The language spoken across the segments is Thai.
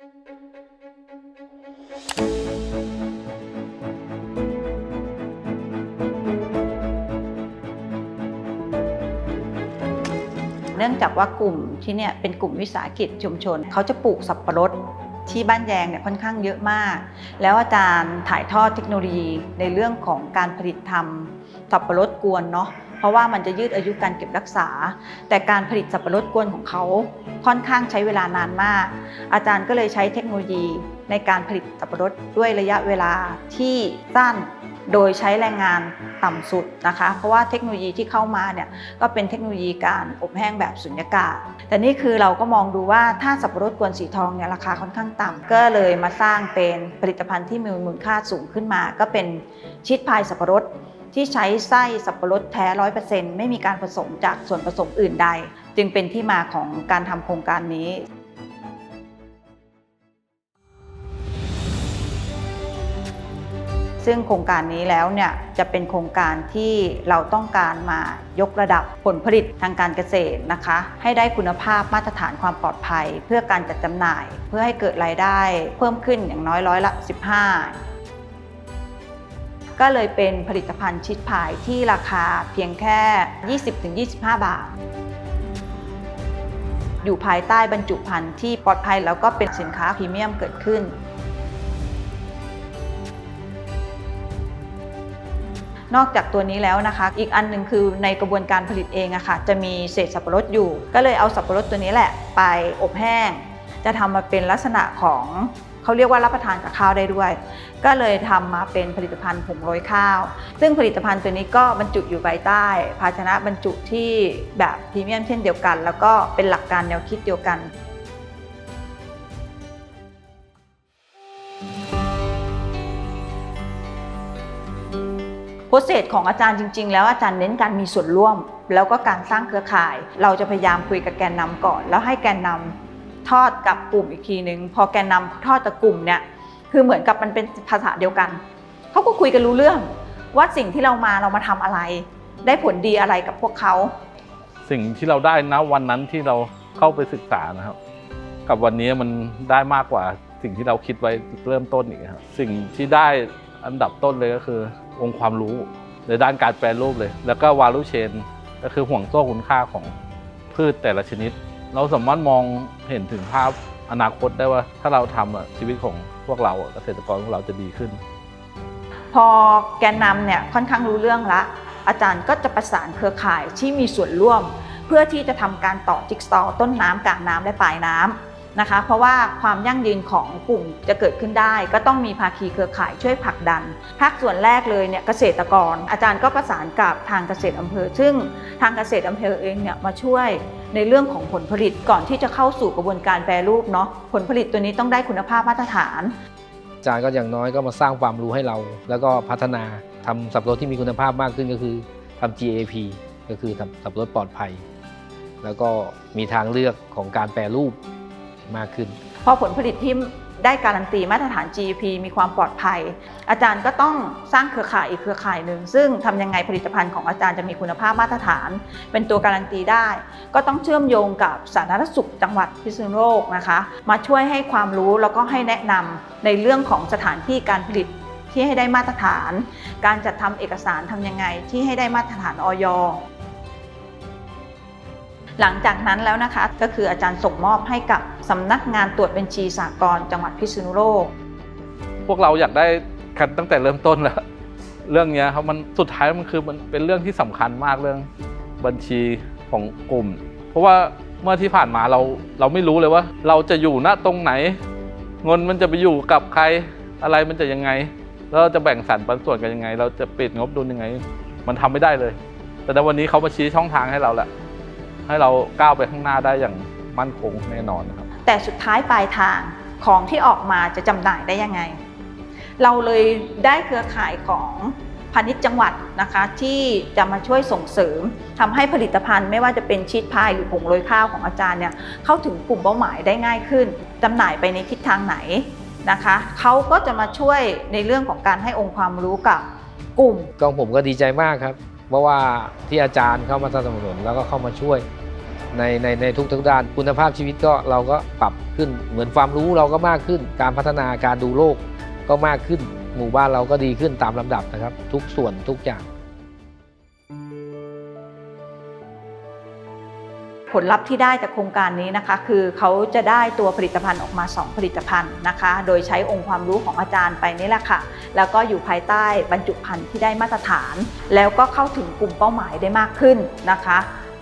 เนื่องจากว่ากลุ่มที่เนี่ยเป็นกลุ่มวิสาหกิจชุมชน เขาจะปลูกสับปะรดที่บ้านแยงเนี่ยค่อนข้างเยอะมาก แล้วอาจารย์ถ่ายทอดเทคโนโลยีในเรื่องของการผลิตทำสับปะรดกวนเนาะ เพราะว่ามันจะยืดอายุการเก็บรักษา แต่การผลิตสับปะรดกวนของเขาค่อนข้างใช้เวลานานมาก อาจารย์ก็เลยใช้เทคโนโลยีในการผลิตสับปะรดด้วยระยะเวลาที่สั้นโดยใช้แรงงานต่ำสุดนะคะ เพราะว่าเทคโนโลยีที่เข้ามาเนี่ยก็เป็นเทคโนโลยีการอบแห้งแบบสุญญากาศ แต่นี่คือเราก็มองดูว่าถ้าสับปะรดกวนสีทองเนี่ยราคาค่อนข้างต่ำก็เลยมาสร้างเป็นผลิตภัณฑ์ที่มีมูลค่าสูงขึ้นมา ก็เป็นชีสพายสับปะรด ที่ใช้ไส้สับปะรดแท้ร้อยเปอร์เซ็นต์ไม่มีการผสมจากส่วนผสมอื่นใด จึงเป็นที่มาของการทำโครงการนี้ซึ่งโครงการนี้แล้วเนี่ยจะเป็นโครงการที่เราต้องการมายกระดับผลผลิตทางการเกษตรนะคะ ให้ได้คุณภาพมาตรฐานความปลอดภัย เพื่อการจัดจำหน่าย เพื่อให้เกิดรายได้เพิ่มขึ้นอย่างน้อยร้อยละ 15 ก็เลยเป็นผลิตภัณฑ์ชิดพายที่ราคาเพียงแค่ 20-25 บาท อยู่ภายใต้บรรจุภัณฑ์ที่ปลอดภัยแล้วก็เป็นสินค้าพรีเมียมเกิดขึ้น นอกจากตัวนี้แล้วนะคะ อีกอันหนึ่งคือในกระบวนการผลิตเองอะค่ะ จะมีเศษสับปะรดอยู่ ก็เลยเอาสับปะรดตัวนี้แหละ ไปอบแห้ง จะทำมาเป็นลักษณะของ เขาเรียกว่ารับประทานกับข้าวได้ด้วย ก็เลยทำมาเป็นผลิตภัณฑ์ผงโรยข้าว ซึ่งผลิตภัณฑ์ตัวนี้ก็บรรจุอยู่ภายใต้ ภาชนะบรรจุที่แบบพรีเมียมเช่นเดียวกัน แล้วก็เป็นหลักการแนวคิดเดียวกันโปรเซสของอาจารย์จริง ๆ แล้วอาจารย์เน้นการมีส่วนร่วม แล้วก็การสร้างเครือข่าย เราจะพยายามคุยกับแกนนำก่อน แล้วให้แกนนำ ทอดกับกลุ่มอีกทีนึง พอแกนนำทอดกับกลุ่มเนี่ยคือเหมือนกับมันเป็นภาษาเดียวกันเขาก็คุยกันรู้เรื่อง ว่าสิ่งที่เรามาเรามาทำอะไร ได้ผลดีอะไรกับพวกเขา สิ่งที่เราได้นะวันนั้นที่เราเข้าไปศึกษานะครับ กับวันนี้มันได้มากกว่าสิ่งที่เราคิดไว้เริ่มต้นอีกครับสิ่งที่ได้อันดับต้นเลยก็คือ องค์ความรู้ในด้านการแปรรูปเลย แล้วก็วาลูเชนก็คือห่วงโซ่คุณค่าของพืชแต่ละชนิด เราสามารถมองเห็นถึงภาพอนาคตได้ว่าถ้าเราทำอะชีวิตของพวกเราเกษตรกรของเราจะดีขึ้น พอแกนนำเนี่ยค่อนข้างรู้เรื่องละ อาจารย์ก็จะประสานเครือข่ายที่มีส่วนร่วม เพื่อที่จะทำการต่อจิ๊กซอว์ต้นน้ำกลางน้ำและปลายน้ำนะคะ เพราะว่าความยั่งยืนของกลุ่มจะเกิดขึ้นได้ ก็ต้องมีภาคีเครือข่ายช่วยผลักดัน ภาคส่วนแรกเลยเนี่ยเกษตรกร อาจารย์ก็ประสานกับทางเกษตรอำเภอ ซึ่งทางเกษตรอำเภอเองเนี่ยมาช่วย ในเรื่องของผลผลิตก่อนที่จะเข้าสู่กระบวนการแปรรูปเนาะผลผลิตตัวนี้ต้องได้คุณภาพมาตรฐาน อาจารย์ก็อย่างน้อยก็มาสร้างความรู้ให้เรา แล้วก็พัฒนาทำสับปะรดที่มีคุณภาพมากขึ้นก็คือทำ GAP ก็คือทำสับปะรดปลอดภัย แล้วก็มีทางเลือกของการแปรรูปมากขึ้นพอผลผลิตที่ ได้การันตีมาตรฐาน GEP มีความปลอดภัย อาจารย์ก็ต้องสร้างเครือข่ายอีกเครือข่ายหนึ่ง ซึ่งทำยังไงผลิตภัณฑ์ของอาจารย์จะมีคุณภาพมาตรฐาน เป็นตัวการันตีได้ ก็ต้องเชื่อมโยงกับสาธารณสุขจังหวัดพิษณุโลกนะคะ มาช่วยให้ความรู้แล้วก็ให้แนะนำในเรื่องของสถานที่การผลิตที่ให้ได้มาตรฐาน การจัดทำเอกสารทำยังไงที่ให้ได้มาตรฐานออย หลังจากนั้นแล้วนะคะ ก็คืออาจารย์ส่งมอบให้กับสำนักงานตรวจบัญชีสากลจังหวัดพิษณุโลก พวกเราอยากได้กันตั้งแต่เริ่มต้นแล้ว เรื่องนี้ครับมันสุดท้ายมันคือมันเป็นเรื่องที่สำคัญมากเรื่องบัญชีของกลุ่ม เพราะว่าเมื่อที่ผ่านมาเราเราไม่รู้เลยว่า เราจะอยู่ณตรงไหนเงินมันจะไปอยู่กับใครอะไรมันจะยังไง แล้วเราจะแบ่งสรรปันส่วนกันยังไง เราจะปิดงบดุลยังไง มันทำไม่ได้เลย แต่ในวันนี้เขามาชี้ช่องทางให้เราแหละ ให้เราก้าวไปข้างหน้าได้อย่างมั่นคงแน่นอนนะครับ แต่สุดท้ายปลายทางของที่ออกมาจะจำหน่ายได้ยังไง เราเลยได้เครือข่ายของพาณิชย์จังหวัดนะคะที่จะมาช่วยส่งเสริมทำให้ผลิตภัณฑ์ไม่ว่าจะเป็นชีสพายหรือผงโรยข้าวของอาจารย์เนี่ยเข้าถึงกลุ่มเป้าหมายได้ง่ายขึ้นจำหน่ายไปในทิศทางไหนนะคะเขาก็จะมาช่วยในเรื่องของการให้องค์ความรู้กับกลุ่มก็ผมก็ดีใจมากครับเพราะว่าที่อาจารย์เข้ามาสนับสนุนแล้วก็เข้ามาช่วย ในในในทุกทุกด้านคุณภาพชีวิตก็เราก็ปรับขึ้น เหมือนความรู้เราก็มากขึ้น การพัฒนาการดูโลกก็มากขึ้น หมู่บ้านเราก็ดีขึ้นตามลำดับนะครับ ทุกส่วนทุกอย่างผลลัพธ์ที่ได้จากโครงการนี้นะคะ คือเขาจะได้ตัวผลิตภัณฑ์ออกมา 2 ผลิตภัณฑ์นะคะ โดยใช้องค์ความรู้ของอาจารย์ไปนี่แหละค่ะ แล้วก็อยู่ภายใต้บรรจุภัณฑ์ที่ได้มาตรฐาน แล้วก็เข้าถึงกลุ่มเป้าหมายได้มากขึ้นนะคะ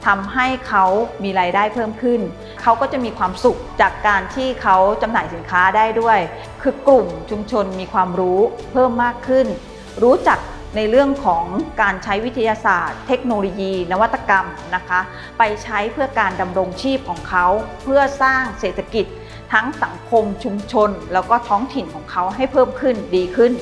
ทำให้เขามีรายได้เพิ่มขึ้น เขาก็จะมีความสุขจากการที่เขาจำหน่ายสินค้าได้ด้วย คือกลุ่มชุมชนมีความรู้เพิ่มมากขึ้น รู้จักในเรื่องของการใช้วิทยาศาสตร์ เทคโนโลยี นวัตกรรมนะคะ ไปใช้เพื่อการดำรงชีพของเขา เพื่อสร้างเศรษฐกิจ ทั้งสังคมชุมชน แล้วก็ท้องถิ่นของเขาให้เพิ่มขึ้นดีขึ้น